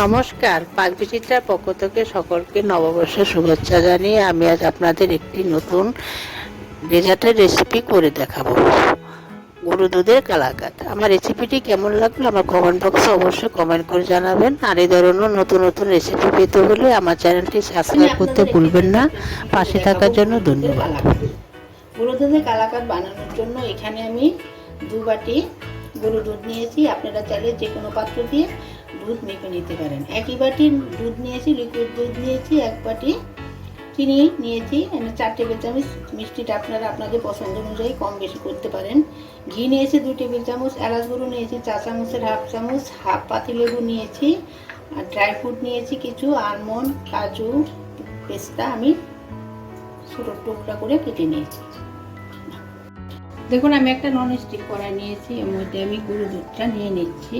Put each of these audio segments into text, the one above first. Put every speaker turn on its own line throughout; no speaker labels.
নমস্কার। পাক বিচিত্রার পক্ষ থেকে সকলকে নববর্ষের শুভেচ্ছা জানিয়ে আমি আজ আপনাদের একটি নতুন ডেজার্টের রেসিপি করে দেখাবো। গরু দুধের কালাকাত। আমার রেসিপিটি কেমন লাগল আমার কমেন্ট বক্সে অবশ্যই কমেন্ট করে জানাবেন। আর এই ধরনের নতুন নতুন রেসিপি পেতে হলে আমার চ্যানেলটি সাবস্ক্রাইব করতে ভুলবেন না। পাশে থাকার জন্য ধন্যবাদ।
গরু দুধের কালাকাত বানানোর জন্য এখানে আমি দু বাটি গরু দুধ নিয়েছি। আপনারা চাইলে যে কোনো পাত্র দিয়ে দুধ মেপে নিতে পারেন। একই বাটি দুধ নিয়েছি লিকুইড দুধ নিয়েছি, এক বাটি চিনি নিয়েছি। আমি চার টেবিল চামচ মিষ্টিটা আপনারা আপনাদের পছন্দ অনুযায়ী কম বেশি করতে পারেন। ঘি নিয়েছি দু টেবিল চামচ, এলাচ গুঁড়ো নিয়েছি চা চামচের হাফ চামচ, হাফ পাতি লেবু নিয়েছি, আর ড্রাই ফ্রুট নিয়েছি কিছু আলমন্ড কাজু, পেস্তা আমি ছোটো টুকরা করে কেটে নিয়েছি। দেখুন, আমি একটা নন স্টিক কড়াই নিয়েছি, এর মধ্যে আমি গুঁড়ো দুধটা নিয়ে নিচ্ছি।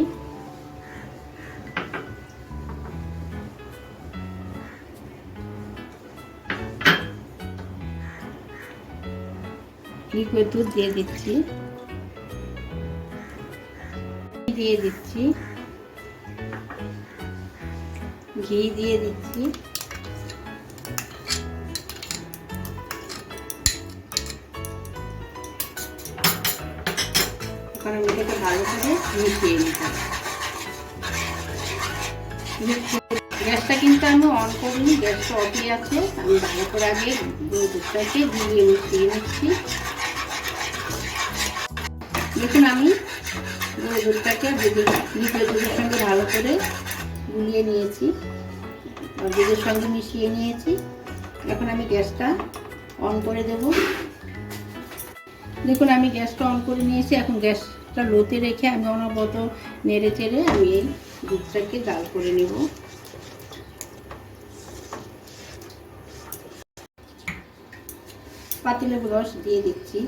লিকুইড দুধ দিয়ে দিচ্ছি। দিয়ে দিচ্ছি। ঘি দিয়ে দিচ্ছি। এখন আমি এটাকে ভালো করে নিতাম গ্যাসটা কিন্তু আমি অন করিনি গ্যাসটা অফই আছে। আমি ভালো করে আগে দুধটাকে দিয়ে মিশিয়ে নিচ্ছি। দেখুন আমি দুধটাকে লিকুইড দুধের সঙ্গে ভালো করে গুলিয়ে নিয়েছি। দুধের সঙ্গে মিশিয়ে নিয়েছি। এখন আমি গ্যাসটা অন করে দেবো। দেখুন, আমি গ্যাসটা অন করে নিয়েছি। এখন গ্যাসটা লোতে রেখে আমি অনবরত নেড়ে চেড়ে আমি এই দুধটাকে জাল করে নেব। পাতিলেবু রস দিয়ে দিচ্ছি।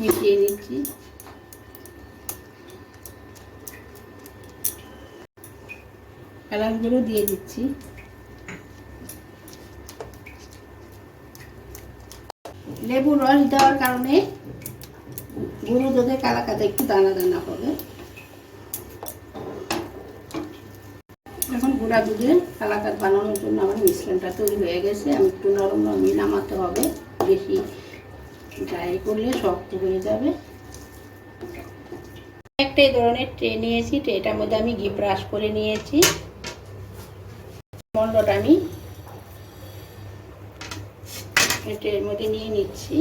মিশিয়ে নিচ্ছি। এলাচগুলো দিয়ে দিচ্ছি। লেবু রস দেওয়ার কারণে গরু দুধের কালাকাতে একটু দানা দানা হবে। এখন গুঁড়া দুধের কালাকাত বানানোর জন্য আমার মিশ্রণটা তৈরি হয়ে গেছে। আমি একটু নরম নরমই নামাতে হবে, বেশি ড্রাই করলে শক্ত হয়ে যাবে। একটা এই ধরনের ট্রে নিয়েছি, ট্রেটার মধ্যে আমি ঘি ব্রাশ করে নিয়েছি। মন্ডটা আমি ট্রের মধ্যে নিয়ে নিচ্ছি।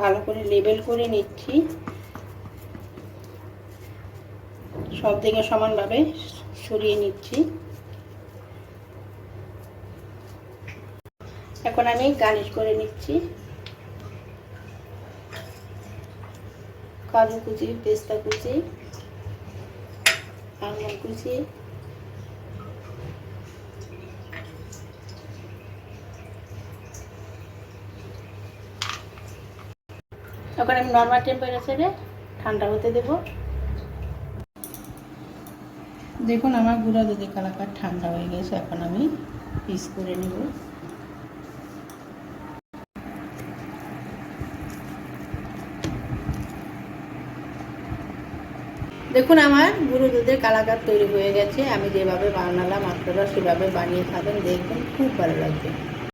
ভালো করে লেবেল করে নিচ্ছি। সব দিকে সমানভাবে সরিয়ে নিচ্ছি। এখন আমি গার্নিশ করে নিচ্ছি। কাজু কুচি, পেস্তা কুচি, আলমন্ড কুচি। এখন আমি নর্মাল টেম্পারেচারে ঠান্ডা হতে দেব। দেখুন, আমার গুঁড়া দুধে কালাকার ঠান্ডা হয়ে গেছে, এখন আমি পিস করে নেব। দেখুন, আমার গুঁড়ো দুধের কালাকার তৈরি হয়ে গেছে, আমি যেভাবে বানালাম আপনারা সেভাবে বানিয়ে খাবেন, দেখবেন খুব ভালো লাগবে।